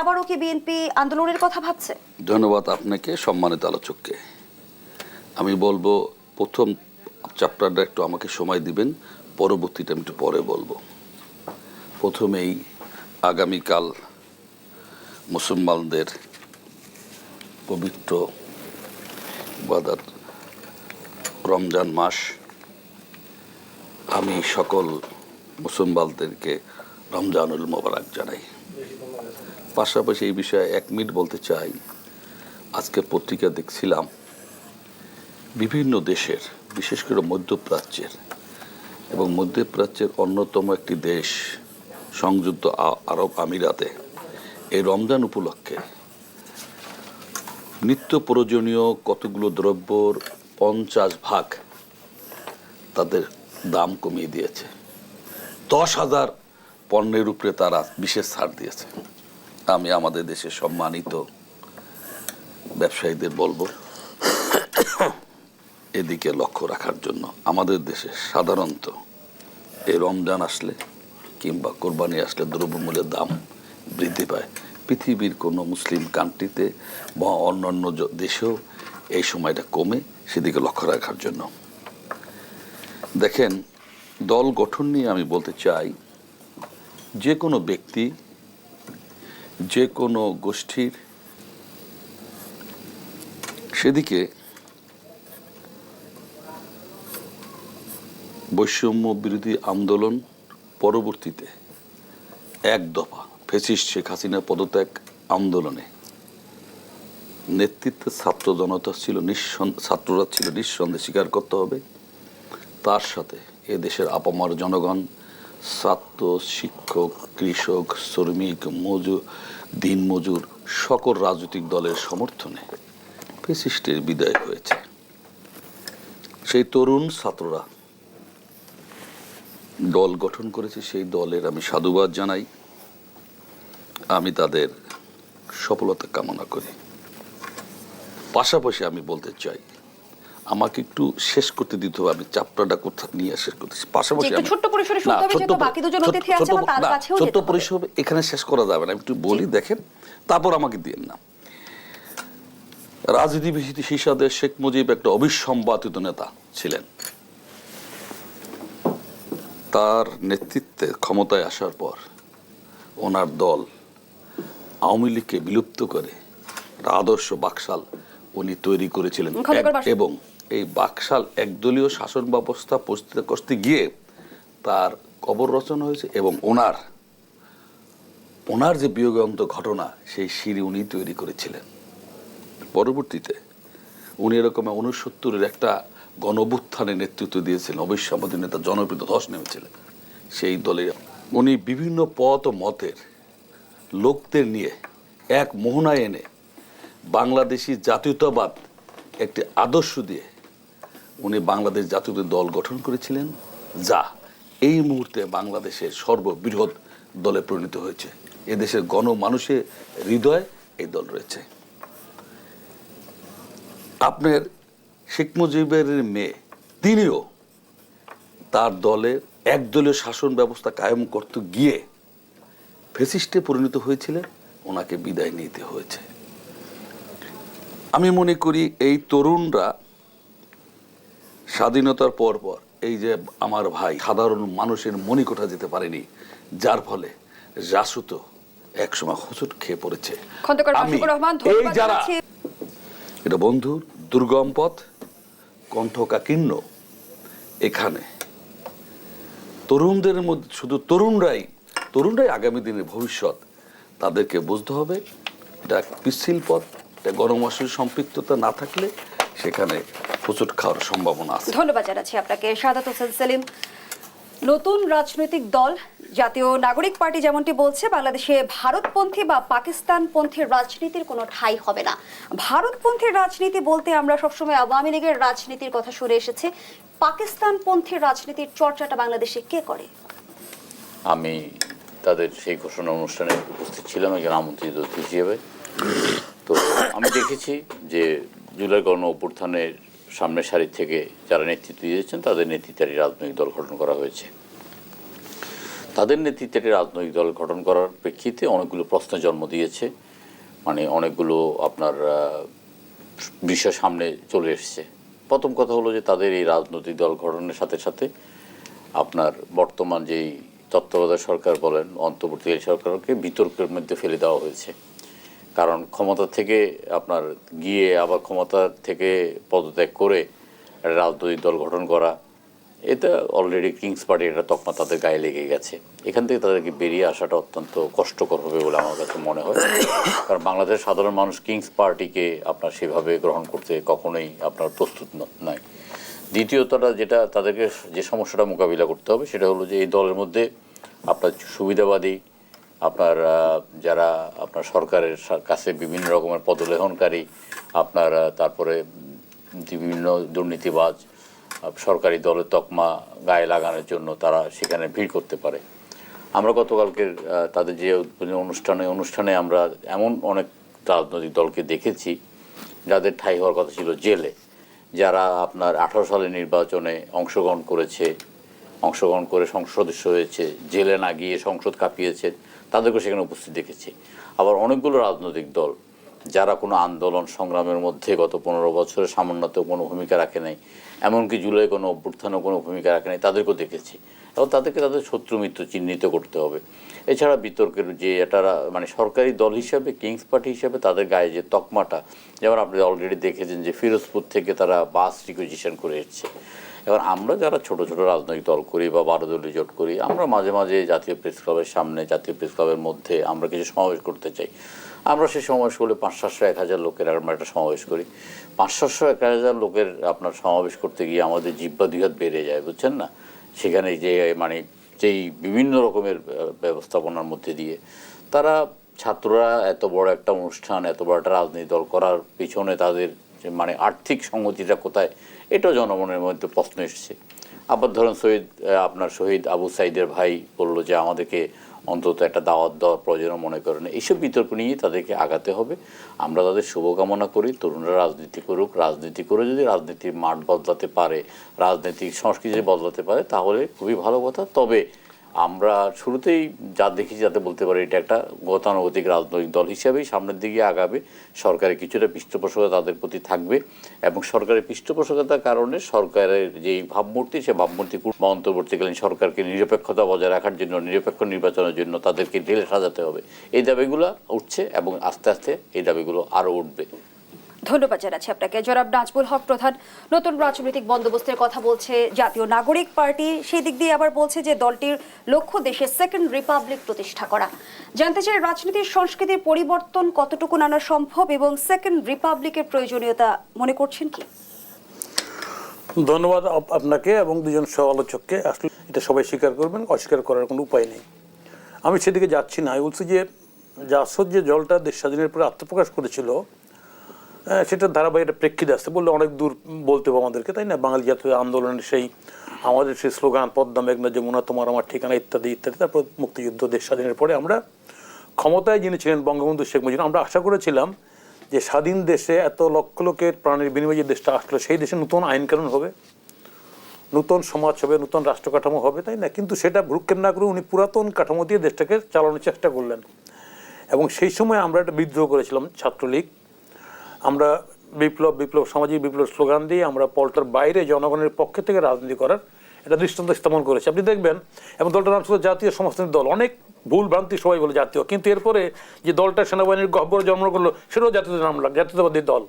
আবারও কি বিএনপি আন্দোলনের কথা ভাবছে? ধন্যবাদ আপনাকে, সম্মানিত আলোচককে। আমি বলব, প্রথম চ্যাপ্টারটা একটু আমাকে সময় দিবেন, পরবর্তীটা আমি একটু পরে বলব। প্রথমেই, আগামীকাল মুসলমানদের পবিত্র বাদাত রমজান মাস, আমি সকল মুসলমানদেরকে রমজানুল মোবারক জানাই। পাশাপাশি এই বিষয়ে এক মিনিট বলতে চাই। আজকে পত্রিকা দেখছিলাম, বিভিন্ন দেশের, বিশেষ করে মধ্যপ্রাচ্যের এবং মধ্যপ্রাচ্যের অন্যতম একটি দেশ সংযুক্ত আরব আমিরাতে এই রমজান উপলক্ষে নিত্য প্রয়োজনীয় কতগুলো দ্রব্যর পঞ্চাশ ভাগ তাদের দাম কমিয়ে দিয়েছে। দশ হাজার পণ্যের উপরে তারা বিশেষ ছাড় দিয়েছে। আমি আমাদের দেশের সম্মানিত ব্যবসায়ীদের বলব, এদিকে লক্ষ্য রাখার জন্য আমাদের দেশে সাধারণত এই রমজান আসলে কিংবা কোরবানি আসলে দ্রব্যমূল্যের দাম বৃদ্ধি পায়। পৃথিবীর কোনো মুসলিম কান্ট্রিতে বা অন্যান্য দেশেও এই সময়টা কমে সেদিকে লক্ষ্য রাখার জন্য। দেখেন, দল গঠন নিয়ে আমি বলতে চাই, যে কোনো ব্যক্তি যে কোনো গোষ্ঠীর সেদিকে বৈষম্য বিরোধী আন্দোলন পরবর্তীতে এক দফা ফেসিস শেখ হাসিনা পদত্যাগ আন্দোলনে নেতৃত্বে ছাত্র জনতা ছিল নিঃসন ছাত্ররা ছিল নিঃসন্দেহে স্বীকার করতে হবে। তার সাথে এ দেশের আপামার জনগণ ছাত্র, শিক্ষক, কৃষক, শ্রমিক, মজুর দিনমজুর সকল রাজনৈতিক দলের সমর্থনে ফেসিস্টের বিদায় হয়েছে। সেই তরুণ ছাত্ররা দল গঠন করেছে, সেই দলের আমি সাধুবাদ জানাই। আমি তাদের সফলতা কামনা করি। পাশাপাশি আমি বলতে চাই আমাকে একটু শেষ করতে দিতে হবে আমি চাপটাটা কোথাও নিয়ে শেষ করতেছি পাশাপাশি ছোট্ট পরিসরে শুনতে হবে, যেহেতু বাকি দুজন অতিথি আছে, আমার তার কাছেও ছোট্ট পরিসরে এখানে শেষ করা যাবে না আমি একটু বলি দেখেন তারপর আমাকে দিন না রাজনীতিবিদ হিসাবে শেখ মুজিব একটা অবিসম্বাদিত নেতা ছিলেন। তার নেতৃত্বে ক্ষমতায় আসার পর ওনার দল আওয়ামী লীগকে বিলুপ্ত করে আদর্শ বাকশাল উনি তৈরি করেছিলেন এবং এই বাকশাল একদলীয় শাসন ব্যবস্থা প্রস্তুত করতে গিয়ে তার কবর রচনা হয়েছে এবং ওনার ওনার যে বিয়োগান্ত ঘটনা সেই সিঁড়ি উনি তৈরি করেছিলেন। পরবর্তীতে উনি এরকম উনসত্তরের একটা গণবুত্থানে নেতৃত্ব দিয়েছিলেন অবশ্যম্পাদী নেতা জনপ্রিয় ধস নেমেছিলেন। সেই দলে উনি বিভিন্ন পথ ও মতের লোকদের নিয়ে এক মোহনায় এনে বাংলাদেশি জাতীয়তাবাদ একটি আদর্শ দিয়ে উনি বাংলাদেশ জাতীয় দল গঠন করেছিলেন, যা এই মুহূর্তে বাংলাদেশের সর্ববৃহৎ দলে পরিণত হয়েছে। এদেশের গণমানুষের হৃদয় এই দল রয়েছে। আপনার শেখ মুজিবের মেয়ে, তিনিও তার দলের একদলীয় শাসন ব্যবস্থা কায়েম করতে গিয়ে ফেসিস্টে পরিণত হয়েছিলেন। ওনাকে বিদায় নিতে হয়েছে। আমি মনে করি এই তরুণরা স্বাধীনতার পর পর এই যে আমার ভাই সাধারণ মানুষের মনিকোঠা যেতে পারেনি যার ফলে জাসুত একসময় হোঁচট খেয়ে পড়েছে। এই যারা এটা বন্ধুর দুর্গম পথ কণ্ঠকাকীর্ণ এখানে তরুণদের মধ্যে শুধু তরুণরাই তরুণরাই আগামী দিনের ভবিষ্যৎ তাদেরকে বুঝতে হবে এটা পিচ্ছিল পথ। গণমাসের সম্পৃক্ততা না থাকলে সেখানে হোঁচট খাওয়ার সম্ভাবনা আছে। ধন্যবাদ জানাচ্ছি আপনাকে। সাদাত হোসেন সেলিম নতুন রাজনৈতিক দল জাতীয় নাগরিক পার্টি যেমনটি বলছে বাংলাদেশে ভারতপন্থী বা পাকিস্তানপন্থী রাজনীতির কোনো ঠাঁই হবে না। ভারতপন্থী রাজনীতি বলতে আমরা সবসময় আওয়ামী লীগের রাজনীতির কথা শুনে এসেছি। পাকিস্তানপন্থী রাজনীতির চর্চাটা বাংলাদেশে কে করে? আমি তাদের সেই ঘোষণা অনুষ্ঠানে উপস্থিত ছিলাম একজন আমন্ত্রিত অতিথি হিসেবে। আমি দেখেছি যে জুলাই গণ অভ্যুত্থানের সামনের সারি থেকে যারা নেতৃত্ব দিয়েছেন, তাদের নেতৃত্বের রাজনৈতিক দল গঠন করা হয়েছে। তাদের নেতৃত্বে একটি রাজনৈতিক দল গঠন করার প্রেক্ষিতে অনেকগুলো প্রশ্ন জন্ম দিয়েছে। মানে অনেকগুলো আপনার বিষয় সামনে চলে এসছে। প্রথম কথা হলো যে তাদের এই রাজনৈতিক দল গঠনের সাথে সাথে আপনার বর্তমান যেই তত্ত্বাবধায়ক সরকার বলেন, অন্তর্বর্তীকালীন সরকারকে বিতর্কের মধ্যে ফেলে দেওয়া হয়েছে। কারণ ক্ষমতা থেকে আপনার গিয়ে আবার ক্ষমতা থেকে পদত্যাগ করে রাজনৈতিক দল গঠন করা, এটা অলরেডি কিংস পার্টি একটা তকমা তাদের গায়ে লেগে গেছে। এখান থেকে তাদেরকে বেরিয়ে আসাটা অত্যন্ত কষ্টকর হবে বলে আমার কাছে মনে হয়। কারণ বাংলাদেশের সাধারণ মানুষ কিংস পার্টিকে আপনার সেভাবে গ্রহণ করতে কখনোই আপনার প্রস্তুত ন- নয়। দ্বিতীয়তটা যেটা তাদেরকে যে সমস্যাটা মোকাবিলা করতে হবে সেটা হলো যে এই দলের মধ্যে আপনার সুবিধাবাদী আপনার যারা আপনার সরকারের কাছে বিভিন্ন রকমের পদলেহনকারী আপনার তারপরে বিভিন্ন দুর্নীতিবাজ সরকারি দলের তকমা গায়ে লাগানোর জন্য তারা সেখানে ভিড় করতে পারে। আমরা গতকালকের তাদের যে অনুষ্ঠানে অনুষ্ঠানে আমরা এমন অনেক রাজনৈতিক দলকে দেখেছি, যাদের ঠাই হওয়ার কথা ছিল জেলে, যারা আপনার আঠারো সালের নির্বাচনে অংশগ্রহণ করেছে, অংশগ্রহণ করে সংসদ সদস্য হয়েছে, জেলে না গিয়ে সংসদ কাঁপিয়েছে। তাদেরকে সেখানে উপস্থিত দেখেছি। আবার অনেকগুলো রাজনৈতিক দল, যারা কোনো আন্দোলন সংগ্রামের মধ্যে গত পনেরো বছরে সামান্যতেও কোনো ভূমিকা রাখে নাই, এমনকি জুলাই কোনো অভ্যুত্থানেও কোনো ভূমিকা রাখে নাই, তাদেরকেও দেখেছি। এবং তাদেরকে তাদের শত্রু মিত্র চিহ্নিত করতে হবে। এছাড়া বিতর্কের যে এটা মানে সরকারি দল হিসাবে, কিংস পার্টি হিসাবে তাদের গায়ে যে তকমাটা, যেমন আপনি অলরেডি দেখেছেন যে ফিরোজপুর থেকে তারা বাস রিকুইজিশন করে এসছে। এবার আমরা যারা ছোট ছোট রাজনৈতিক দল করি বা বারো দলীয় জোট করি, আমরা মাঝে মাঝে জাতীয় প্রেস ক্লাবের সামনে, জাতীয় প্রেস ক্লাবের মধ্যে আমরা কিছু সমাবেশ করতে চাই। আমরা সেই সমাবেশ করলে পাঁচ সাতশো এক হাজার লোকের আমরা একটা সমাবেশ করি। পাঁচ সাতশো এক হাজার লোকের আপনার সমাবেশ করতে গিয়ে আমাদের জিব্বা দুই হাত বেড়ে যায়, বুঝছেন না? সেখানে যে মানে যেই বিভিন্ন রকমের ব্যবস্থাপনার মধ্যে দিয়ে তারা ছাত্ররা এত বড় একটা অনুষ্ঠান, এত বড় একটা রাজনৈতিক দল করার পিছনে তাদের যে মানে আর্থিক সংগতিটা কোথায়, এটাও জনমনের মধ্যে প্রশ্ন এসছে। আবার ধরেন শহীদ আপনার শহীদ আবু সাইদের ভাই বলল যে আমাদেরকে অন্তত একটা দাওয়াত দেওয়ার প্রয়োজন মনে করেন। এইসব বিতর্ক নিয়ে তাদেরকে আগাতে হবে। আমরা তাদের শুভকামনা করি, তরুণরা রাজনীতি করুক, রাজনীতি করে যদি রাজনীতির মাঠ বদলাতে পারে, রাজনৈতিক সংস্কৃতি বদলাতে পারে, তাহলে খুবই ভালো কথা। তবে আমরা শুরুতেই যা দেখি যাতে বলতে পারি এটা একটা গতানুগতিক রাজনৈতিক দল হিসাবেই সামনের দিকে আগাবে। সরকারের কিছুটা পৃষ্ঠপোষকতা তাদের প্রতি থাকবে এবং সরকারের পৃষ্ঠপোষকতার কারণে সরকারের যেই ভাবমূর্তি, সে ভাবমূর্তি বা অন্তর্বর্তীকালীন সরকারকে নিরপেক্ষতা বজায় রাখার জন্য, নিরপেক্ষ নির্বাচনের জন্য তাদেরকে ঢেলে সাজাতে হবে। এই দাবিগুলো উঠছে এবং আস্তে আস্তে এই দাবিগুলো আরও উঠবে। ধন্যবাদ জানাচ্ছি আপনাকে। জনাব নাজবুল হক প্রধান, নতুন রাজনৈতিক বন্দোবস্তের কথা বলছে জাতীয় নাগরিক পার্টি। সেই দিক দিয়ে আবার বলছে যে দলটির লক্ষ্য দেশে সেকেন্ড রিপাবলিক প্রতিষ্ঠা করা। জানতে চাই রাজনীতির সংস্কৃতির পরিবর্তন কতটুকু আনা সম্ভব এবং সেকেন্ড রিপাবলিকের প্রয়োজনীয়তা মনে করছেন কি? ধন্যবাদ আপনাকে এবং দুজন সহ আলোচককে আসলে এটা সবাই স্বীকার করবেন, অস্বীকার করার কোনো উপায় নেই। আমি সেদিকে যাচ্ছি না। আমি বলছি যে, জাসদ যে জলটা দেশ স্বাধীনের পরে আত্মপ্রকাশ করেছিল আহ, সেটার ধারাবাহিক প্রেক্ষিতে আসতে বললে অনেক দূর বলতে হবে আমাদেরকে তাই না? বাঙালি জাতীয় আন্দোলনের সেই আমাদের সেই স্লোগান পদ্মা মেঘনা যমুনা তোমার আমার ঠিকানা ইত্যাদি ইত্যাদি তারপর মুক্তিযুদ্ধ দেশ স্বাধীনের পরে আমরা ক্ষমতায় যিনি ছিলেন বঙ্গবন্ধু শেখ মুজিবুর আমরা আশা করেছিলাম যে স্বাধীন দেশে এত লক্ষ লোকের প্রাণের বিনিময়ে যে দেশটা আসলো সেই দেশে নতুন আইন কানুন হবে নতুন সমাজ হবে নতুন রাষ্ট্র কাঠামো হবে তাই না? কিন্তু সেটা ভ্রুক্ষেপ না করে উনি পুরাতন কাঠামো দিয়ে দেশটাকে চালানোর চেষ্টা করলেন। এবং সেই সময় আমরা একটা বিদ্রোহ করেছিলাম ছাত্রলীগ আমরা বিপ্লব বিপ্লব, সামাজিক বিপ্লব স্লোগান দিয়ে আমরা পল্টার বাইরে জনগণের পক্ষে থেকে রাজনীতি করার একটা দৃষ্টান্ত স্থাপন করেছে। আপনি দেখবেন, এবং দলটার নাম ছিল জাতীয় সমস্ত দল। অনেক ভুল ভ্রান্তি সবাই বলে জাতীয়। কিন্তু এরপরে যে দলটা সেনাবাহিনীর গহ্বরে জন্ম করল, সেটাও জাতীয় নাম জাতীয়তাবাদী দল।